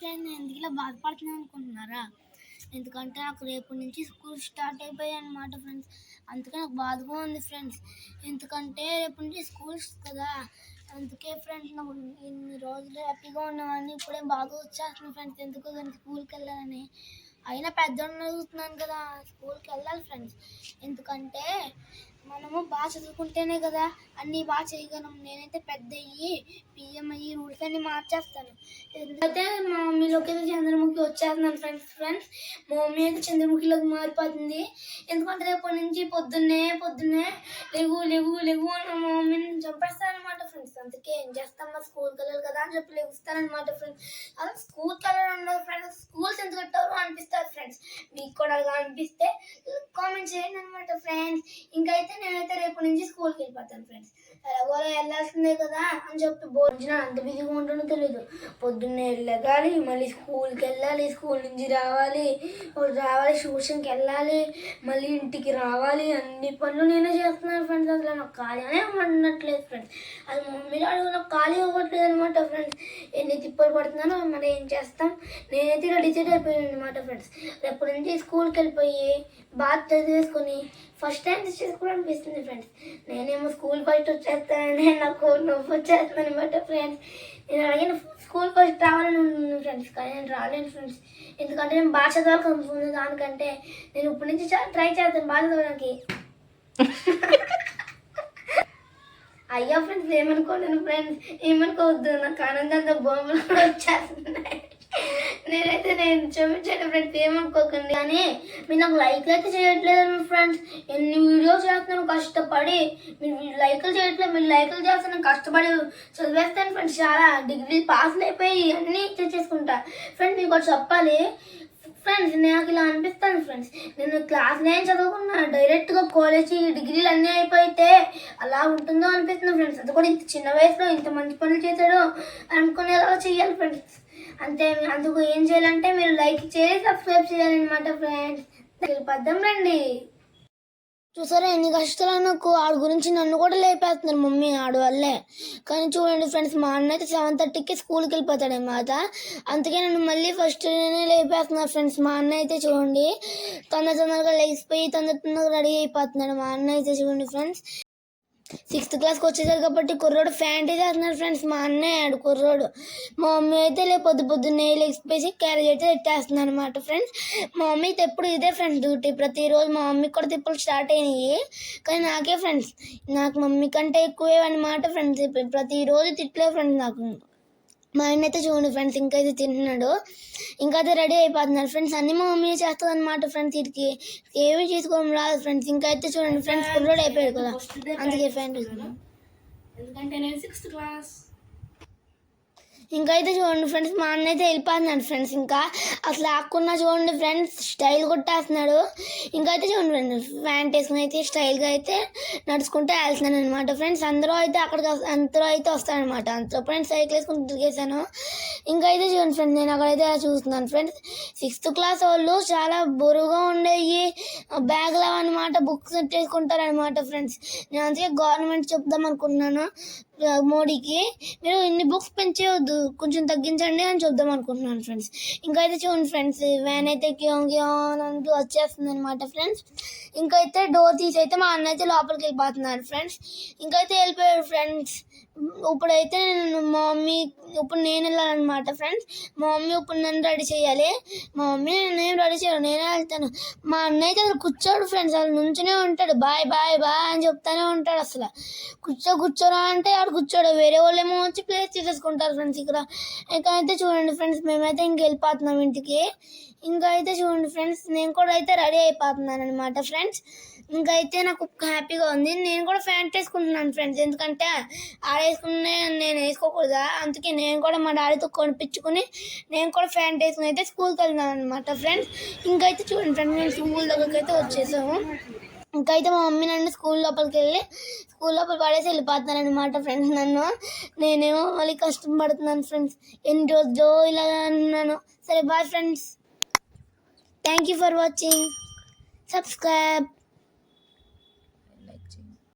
Friend నేను ఎందుకు ఇలా బాధపడుతున్నాను అనుకుంటున్నారా? ఎందుకంటే నాకు రేపు నుంచి స్కూల్ స్టార్ట్ అయిపోయాయి అనమాట ఫ్రెండ్స్. అందుకే నాకు బాధగా ఉంది ఫ్రెండ్స్. ఎందుకంటే రేపు నుంచి స్కూల్స్ కదా. అందుకే ఫ్రెండ్స్ నాకు ఇన్ని రోజులు హ్యాపీగా ఉన్నామని ఇప్పుడే బాగా వచ్చేస్తున్నాను ఫ్రెండ్స్. ఎందుకో కానీ స్కూల్కి వెళ్ళాలని. అయినా పెద్దోడిని అడుగుతున్నాను కదా స్కూల్కి వెళ్ళాలి ఫ్రెండ్స్ ఎందుకంటే మనము బాగా చదువుకుంటేనే కదా అన్నీ బాగా చేయగలం. నేనైతే పెద్ద అయ్యి పిఎం అయ్యి రూల్స్ అన్ని మార్చేస్తాను. ఎందుకంటే మా మమ్మీలోకి అయితే చంద్రముఖి వచ్చేస్తున్నాను ఫ్రెండ్స్ ఫ్రెండ్స్ మా మమ్మీ అయితే చంద్రముఖిలోకి మారిపోతుంది. ఎందుకంటే రేపటి నుంచి పొద్దున్నే పొద్దున్నే లేవు లేవు లేవు అని మా మమ్మీని చంపేస్తానమాట ఫ్రెండ్స్ అందుకే ఏం చేస్తాం? మా స్కూల్కి వెళ్ళాలి కదా అని చెప్పి లేవుస్తానమాట ఫ్రెండ్స్ అలా స్కూల్కి వెళ్ళడం ఉండదు friends school Palm Pistachio. Friends మీకు కూడా అలా అనిపిస్తే కామెంట్ చేయండి అనమాట ఫ్రెండ్స్. ఇంకైతే నేనైతే రేపు నుంచి స్కూల్కి వెళ్ళిపోతాను ఫ్రెండ్స్. ఎలాగో అలా వెళ్ళాల్సిందే కదా అని చెప్పి భోజనం అంత బిజీగా ఉంటుందో తెలియదు పొద్దున్నే వెళ్ళగాలి మళ్ళీ స్కూల్కి వెళ్ళాలి స్కూల్ నుంచి రావాలి రావాలి ట్యూషన్కి వెళ్ళాలి మళ్ళీ ఇంటికి రావాలి అన్ని పనులు నేనే చేస్తున్నాను ఫ్రెండ్స్. అసలు నాకు ఖాళీనే ఉండట్లేదు ఫ్రెండ్స్. అది మమ్మీ అడుగు నాకు ఖాళీ అవ్వట్లేదు అనమాట ఫ్రెండ్స్. ఎన్ని తిప్పలు పడుతున్నానో మరి ఏం చేస్తాం? నేనైతే ఇలా డిసైడ్ అయిపోయాను అనమాట ఫ్రెండ్స్. రేపటి నుంచి స్కూల్కి వెళ్ళిపోయి బాగా చదివేసుకొని ఫస్ట్ టైం చేసుకోవడం అనిపిస్తుంది ఫ్రెండ్స్ నేనేమో స్కూల్ ఫస్ట్ వచ్చేస్తానని నాకు నవ్వు వచ్చేస్తాను అనమాట ఫ్రెండ్స్ నేను అడిగిన స్కూల్ ఫస్ట్ రావాలని ఉంటుంది ఫ్రెండ్స్ కానీ నేను రాలేను ఫ్రెండ్స్ ఎందుకంటే నేను బాగా చదవాలి దానికంటే. నేను ఇప్పటి నుంచి ట్రై చేస్తాను బాగా చదవడానికి. అయ్యా ఫ్రెండ్స్ ఏమనుకోలేను ఫ్రెండ్స్ ఏమనుకోవద్దు. నాకు ఆనందంతో బొమ్మలు కూడా వచ్చేస్తున్నాయి. నేనైతే నేను చూపించాను ఫ్రెండ్స్ ఏమనుకోకండి కానీ మీరు నాకు లైక్లు అయితే చేయట్లేదు ఫ్రెండ్స్ ఎన్ని వీడియోస్ చేస్తున్నాను కష్టపడి మీరు లైక్లు చేయట్లేదు మీరు లైక్లు చేస్తాను కష్టపడి చదివేస్తాను ఫ్రెండ్స్ చాలా డిగ్రీ పాస్ అయిపోయి అన్నీ తెచ్చేసుకుంటా ఫ్రెండ్స్ మీకు చెప్పాలి. ఫ్రెండ్స్ నాకు ఇలా అనిపిస్తాను ఫ్రెండ్స్ నేను క్లాస్ నేను చదువుకున్నా డైరెక్ట్గా కాలేజీ డిగ్రీలు అన్నీ అయిపోతే అలా ఉంటుందో అనిపిస్తుంది ఫ్రెండ్స్ అది కూడా ఇంత చిన్న వయసులో ఇంత మంచి పనులు చేశాడు అనుకునేలా చేయాలి ఫ్రెండ్స్ అంతే అందుకు ఏం చేయాలంటే మీరు లైక్ చేసి సబ్స్క్రైబ్ చేయాలన్నమాట ఫ్రెండ్స్. పద్దం రండి. చూసారా ఎన్ని కష్టాలు నాకు. ఆడు గురించి నన్ను కూడా లేపేస్తున్నారు మమ్మీ ఆడు వల్లే. కానీ చూడండి ఫ్రెండ్స్ మా అన్న అయితే సెవెన్ థర్టీకి స్కూల్కి వెళ్ళిపోతాడు మాట అందుకే నన్ను మళ్ళీ ఫస్ట్ లేపేస్తున్నారు ఫ్రెండ్స్. మా అన్న అయితే చూడండి తొందర తొందరగా లేచిపోయి తొందర తొందరగా రెడీ అయిపోతున్నాడు మా అన్న అయితే చూడండి ఫ్రెండ్స్. సిక్స్త్ క్లాస్కి వచ్చేసారు కాబట్టి కుర్రోడు ఫ్యాంటీ చేస్తున్నాడు ఫ్రెండ్స్. మా అన్నయ్య ఆడు కుర్రోడు. మా మమ్మీ అయితే లే పొద్దు పొద్దున్నే లేచిపోయి క్యారేజ్ అయితే పెట్టేస్తున్నాను అనమాట ఫ్రెండ్స్. మా మమ్మీ అయితే ఎప్పుడు ఇదే ఫ్రెండ్స్ డ్యూటీ. ప్రతిరోజు మా మమ్మీ కూడా తిప్పులు స్టార్ట్ అయినాయి. కానీ నాకే ఫ్రెండ్స్ నాకు మమ్మీ కంటే ఎక్కువే అనమాట ఫ్రెండ్స్. ప్రతిరోజు తిట్లే ఫ్రెండ్స్ నాకు. మా ఆయన అయితే చూడండి ఫ్రెండ్స్ ఇంకా అయితే తింటున్నాడు. ఇంకా అయితే రెడీ అయిపోతున్నారు ఫ్రెండ్స్. అన్ని మా మమ్మీ చేస్తుంది అనమాట ఫ్రెండ్స్ వీటికి ఏమి చేసుకోవడం రాదు ఫ్రెండ్స్. ఇంకైతే చూడండి ఫ్రెండ్స్ కుర్రోడు అయిపోయాడు కదా. అందుకే ఫ్రెండ్ ఎందుకంటే నేను సిక్స్త్ క్లాస్ ఇంకైతే చూడండి ఫ్రెండ్స్ మా అన్న అయితే వెళ్ళిపోతున్నాడు ఫ్రెండ్స్ ఇంకా. అసలు ఆకున్నా చూడండి ఫ్రెండ్స్ స్టైల్ కొట్టేస్తున్నాడు. ఇంకైతే చూడండి ఫ్రెండ్స్ ప్యాంట్ వేసుకుని అయితే స్టైల్గా అయితే నడుచుకుంటూ వెళ్తున్నాను అనమాట ఫ్రెండ్స్. అందరూ అయితే అక్కడికి అందరూ అయితే వస్తారనమాట అంతలో ఫ్రెండ్స్ సైకిల్ వేసుకుని తిరిగేసాను అయితే చూడండి ఫ్రెండ్స్ నేను అక్కడైతే చూస్తున్నాను ఫ్రెండ్స్. సిక్స్త్ క్లాస్ వాళ్ళు చాలా బరువుగా ఉండేవి బ్యాగ్లో అనమాట బుక్స్ పెట్టేసుకుంటారు అనమాట ఫ్రెండ్స్. నేను అందుకే గవర్నమెంట్ చెప్దాం అనుకున్నాను మోడీకి. మీరు ఇన్ని బుక్స్ పెంచేయొద్దు. కొంచెం తగ్గించండి అని చెప్దాం అనుకుంటున్నాను ఫ్రెండ్స్ అయితే చూడండి ఫ్రెండ్స్ వ్యాన్ అయితే క్యోం క్యోం అంటూ వచ్చేస్తుంది అనమాట ఫ్రెండ్స్ అయితే డోర్ తీసి అయితే మా అన్న అయితే లోపలికి వెళ్ళిపోతున్నారు ఫ్రెండ్స్ ఇంకైతే వెళ్ళిపోయాడు ఫ్రెండ్స్ ఇప్పుడైతే నేను మా మమ్మీ ఇప్పుడు నేను వెళ్ళాలన్నమాట ఫ్రెండ్స్ మా మమ్మీ ఇప్పుడు నన్ను రెడీ చేయాలి. మా మమ్మీ నేను రెడీ చేయను నేనే వెళ్తాను. మా అన్న అయితే అసలు కూర్చోడు ఫ్రెండ్స్ అసలు నుంచునే ఉంటాడు. బాయ్ బాయ్ బాయ్ అని చెప్తానే ఉంటాడు అసలు. కూర్చో కూర్చోరా అంటే ఆడు కూర్చోడు. వేరే వాళ్ళు ఏమో వచ్చి ప్లేస్ తీసేసుకుంటారు ఫ్రెండ్స్ ఇక్కడ. ఇంకా అయితే చూడండి ఫ్రెండ్స్ మేమైతే ఇంక వెళ్ళిపోతున్నాం ఇంటికి. ఇంకా అయితే చూడండి ఫ్రెండ్స్ నేను కూడా అయితే రెడీ అయిపోతున్నాను అనమాట ఫ్రెండ్స్ ఇంకా అయితే నాకు హ్యాపీగా ఉంది. నేను కూడా ప్యాంట్ వేసుకుంటున్నాను ఫ్రెండ్స్. ఎందుకంటే ఆడేసుకునే నేను వేసుకోకూడదా? అందుకే నేను కూడా మా డాడీతో కొనిపించుకుని నేను కూడా ప్యాంట్ వేసుకుని అయితే స్కూల్కి వెళ్తున్నాను అనమాట ఫ్రెండ్స్. ఇంకైతే చూడండి ఫ్రెండ్స్ నేను స్కూల్ దగ్గరికి అయితే వచ్చేసాము. ఇంకైతే మా మమ్మీ నన్ను స్కూల్ లోపలికి వెళ్ళి స్కూల్ లోపల పడేసి వెళ్ళిపోతున్నాను అనమాట ఫ్రెండ్స్ నన్ను. నేనేమో మళ్ళీ కష్టం పడుతున్నాను ఫ్రెండ్స్. ఎన్ని రోజులు ఇలా అన్నాను సరే bye friends Thank you for watching. Subscribe.